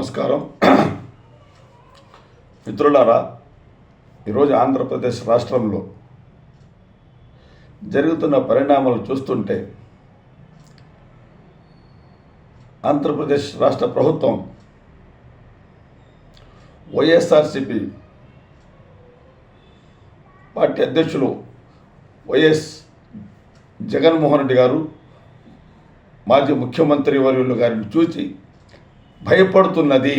నమస్కారం. మిత్రులారా ఈరోజు ఆంధ్రప్రదేశ్ రాష్ట్రంలో జరుగుతున్న పరిణామాలు చూస్తుంటే ఆంధ్రప్రదేశ్ రాష్ట్ర ప్రభుత్వం వైఎస్ఆర్సిపి పార్టీ అధ్యక్షులు వైఎస్ జగన్మోహన్ రెడ్డి గారు మాజీ ముఖ్యమంత్రి వర్యులు గారిని చూసి భయపడుతున్నది.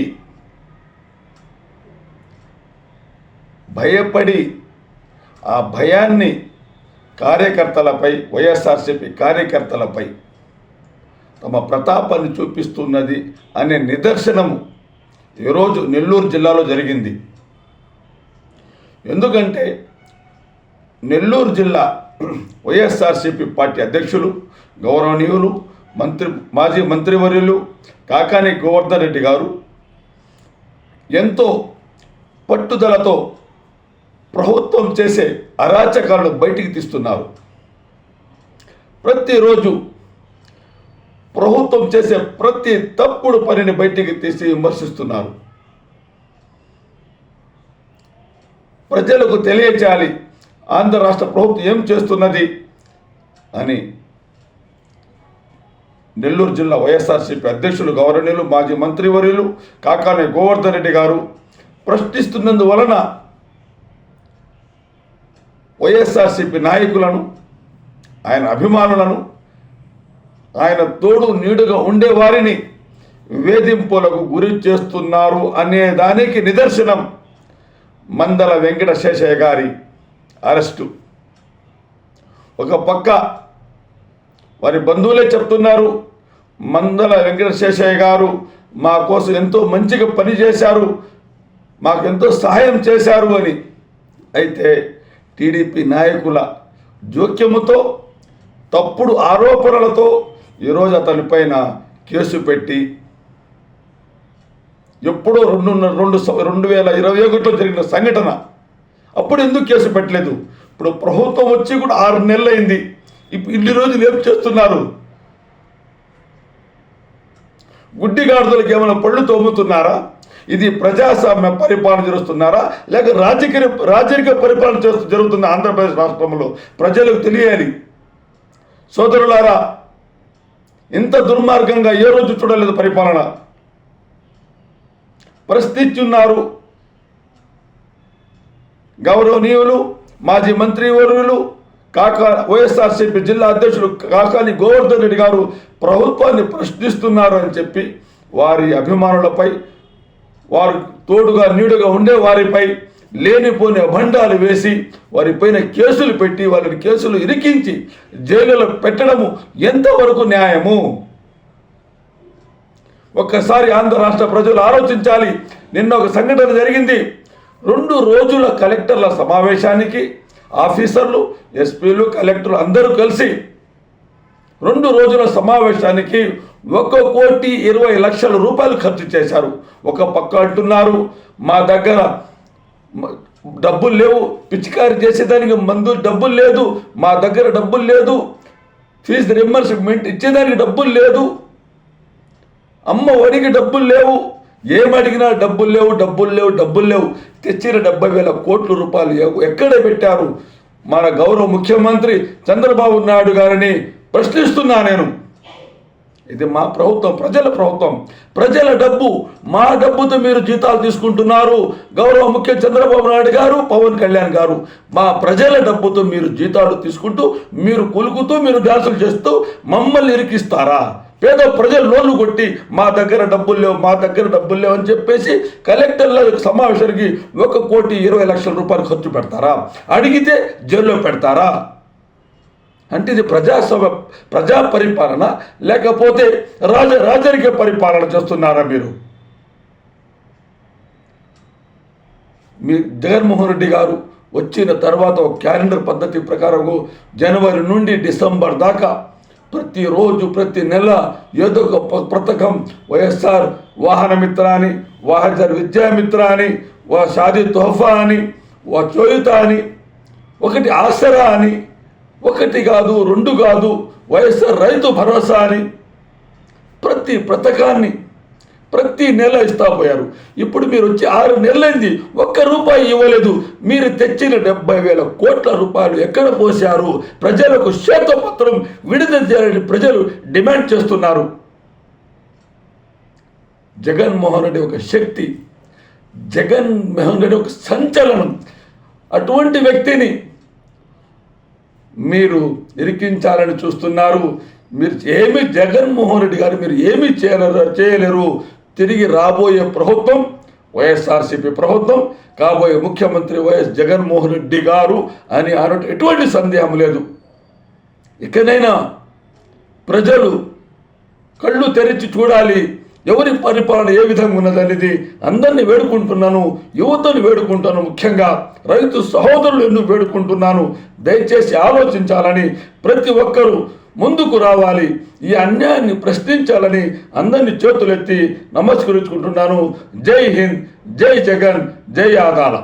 భయపడి ఆ భయాన్ని కార్యకర్తలపై వైఎస్ఆర్సీపీ కార్యకర్తలపై తమ ప్రతాపాన్ని చూపిస్తున్నది అనే నిదర్శనము ఈరోజు నెల్లూరు జిల్లాలో జరిగింది. ఎందుకంటే నెల్లూరు జిల్లా వైఎస్ఆర్సీపీ పార్టీ అధ్యక్షులు గౌరవనీయులు మంత్రి మాజీ మంత్రివర్యులు కాకాని గోవర్ధన్ రెడ్డి గారు ఎంతో పట్టుదలతో ప్రభుత్వం చేసే అరాచకాలను బయటికి తీస్తున్నారు. ప్రతిరోజు ప్రభుత్వం చేసే ప్రతి తప్పుడు పనిని బయటికి తీసి విమర్శిస్తున్నారు. ప్రజలకు తెలియచేయాలి ఆంధ్ర రాష్ట్ర ప్రభుత్వం ఏం చేస్తున్నది అని నెల్లూరు జిల్లా వైఎస్ఆర్సీపీ అధ్యక్షులు గౌరవనీయులు మాజీ మంత్రివర్యులు కాకానే గోవర్ధన్ రెడ్డి గారు ప్రశ్నిస్తున్నందువలన వైఎస్ఆర్సీపీ నాయకులను ఆయన అభిమానులను ఆయన తోడు నీడుగా ఉండేవారిని వేధింపులకు గురి చేస్తున్నారు అనే దానికి నిదర్శనం మందల వెంకట శేషయ్య గారి అరెస్టు. ఒక పక్క వారి బంధువులే చెప్తున్నారు. మందల వెంకటశేషయ్య గారు మా కోసం ఎంతో మంచిగా పనిచేశారు మాకు ఎంతో సహాయం చేశారు అని. అయితే టీడీపీ నాయకుల జోక్యముతో తప్పుడు ఆరోపణలతో ఈరోజు అతని పైన కేసు పెట్టి ఎప్పుడో రెండు రెండు రెండు వేల ఇరవై ఒకటిలో జరిగిన సంఘటన. అప్పుడు ఎందుకు కేసు పెట్టలేదు? ఇప్పుడు ప్రభుత్వం వచ్చి కూడా ఆరు నెలలు అయింది ఇప్పుడు ఇన్ని రోజులు ఏం చేస్తున్నారు? గుడ్డిగాడుదలకు ఏమైనా పళ్ళు తోముతున్నారా? ఇది ప్రజాస్వామ్య పరిపాలన చేస్తున్నారా? లేక రాజకీయ రాజకీయ పరిపాలన చేస్తూ జరుగుతుంది ఆంధ్రప్రదేశ్ రాష్ట్రంలో ప్రజలకు తెలియాలి. సోదరులారా ఇంత దుర్మార్గంగా ఏ రోజు చూడలేదు పరిపాలన? ప్రశ్నిస్తున్నారు గౌరవనీయులు మాజీ మంత్రివర్యులు కాకా వైఎస్ఆర్సీపీ జిల్లా అధ్యక్షులు కాకాని గోవర్ధన్ రెడ్డి గారు ప్రభుత్వాన్ని ప్రశ్నిస్తున్నారు అని చెప్పి వారి అభిమానులపై వారు తోడుగా నీడుగా ఉండే వారిపై లేనిపోని అభండాలు వేసి వారిపైన కేసులు పెట్టి వాళ్ళని కేసులు ఇరికించి జైలులో పెట్టడము ఎంతవరకు న్యాయము? ఒక్కసారి ఆంధ్ర రాష్ట్ర ప్రజలు ఆలోచించాలి. నిన్న ఒక సంఘటన జరిగింది. రెండు రోజుల కలెక్టర్ల సమావేశానికి ఆఫీసర్లు ఎస్పీలు కలెక్టర్లు అందరూ కలిసి రెండు రోజుల సమావేశానికి ఒక కోటి ఇరవై లక్షల రూపాయలు ఖర్చు చేశారు. ఒక పక్క అంటున్నారు మా దగ్గర డబ్బులు లేవు పిచికారి చేసేదానికి మందు డబ్బులు లేదు మా దగ్గర డబ్బులు లేదు ఫీజు రిమర్స్మెంట్ ఇచ్చేదానికి డబ్బులు లేదు అమ్మ ఒడికి డబ్బులు లేవు ఏమడిగినా డబ్బులు లేవు డబ్బులు లేవు డబ్బులు లేవు. తెచ్చిన డెబ్బై వేల కోట్ల రూపాయలు ఎక్కడ పెట్టారు? మన గౌరవ ముఖ్యమంత్రి చంద్రబాబు నాయుడు గారిని ప్రశ్నిస్తున్నా నేను. ఇది మా ప్రభుత్వం ప్రజల ప్రభుత్వం. ప్రజల డబ్బు మా డబ్బుతో మీరు జీతాలు తీసుకుంటున్నారు. గౌరవ ముఖ్య చంద్రబాబు నాయుడు గారు పవన్ కళ్యాణ్ గారు. మా ప్రజల డబ్బుతో మీరు జీతాలు తీసుకుంటూ మీరు కులుకుతూ మీరు డాన్సులు చేస్తూ మమ్మల్ని ఇరికిస్తారా? పేద ప్రజలు లోన్లు కొట్టి మా దగ్గర డబ్బులు లేవు మా దగ్గర డబ్బులు లేవు అని చెప్పేసి కలెక్టర్ల సమావేశానికి ఒక కోటి ఇరవై లక్షల రూపాయలు ఖర్చు పెడతారా? అడిగితే జైల్లో పెడతారా? అంటే ఇది ప్రజాసభ ప్రజా పరిపాలన లేకపోతే రాజ రాజరిక పరిపాలన చేస్తున్నారా మీరు? మీ జగన్మోహన్ రెడ్డి గారు వచ్చిన తర్వాత క్యాలెండర్ పద్ధతి ప్రకారం జనవరి నుండి డిసెంబర్ దాకా ప్రతిరోజు ప్రతి నెల ఏదో ఒక ప- పథకం వైఎస్ఆర్ వాహనమిత్ర అని వాహజర్ విద్యామిత్ర అని వా షాదీ తోఫా అని వా చోయుత అని ఒకటి ఆసరా అని ఒకటి కాదు రెండు కాదు వైఎస్ఆర్ రైతు భరోసా అని ప్రతి పథకాన్ని ప్రతి నెల ఇస్తా పోయారు. ఇప్పుడు మీరు వచ్చి ఆరు నెలలైంది ఒక్క రూపాయి ఇవ్వలేదు. మీరు తెచ్చిన డెబ్బై వేల కోట్ల రూపాయలు ఎక్కడ పోశారు? ప్రజలకు శ్వేతపత్రం విడుదల చేయాలని ప్రజలు డిమాండ్ చేస్తున్నారు. జగన్మోహన్ రెడ్డి ఒక శక్తి జగన్ మోహన్ రెడ్డి ఒక సంచలనం. అటువంటి వ్యక్తిని మీరు ఇరికించాలని చూస్తున్నారు. మీరు ఏమి జగన్మోహన్ రెడ్డి గారు మీరు ఏమి చేయలేరు చేయలేరు. తిరిగి రాబోయే ప్రభుత్వం వైఎస్ఆర్సీపీ ప్రభుత్వం కాబోయే ముఖ్యమంత్రి వైఎస్ జగన్మోహన్ రెడ్డి గారు అని అనట ఎటువంటి సందేహం లేదు. ఇకనైనా ప్రజలు కళ్ళు తెరిచి చూడాలి. ఎవరి పరిపాలన ఏ విధంగా ఉన్నదనేది అందరినీ వేడుకుంటున్నాను యువతను వేడుకుంటాను ముఖ్యంగా రైతు సహోదరులు ఎన్నో వేడుకుంటున్నాను దయచేసి ఆలోచించాలని ప్రతి ఒక్కరూ ముందుకు రావాలి ఈ అన్యాయాన్ని ప్రశ్నించాలని అందరినీ చేతులెత్తి నమస్కరించుకుంటున్నాను. జై హింద్ జై జగన్ జై ఆదాల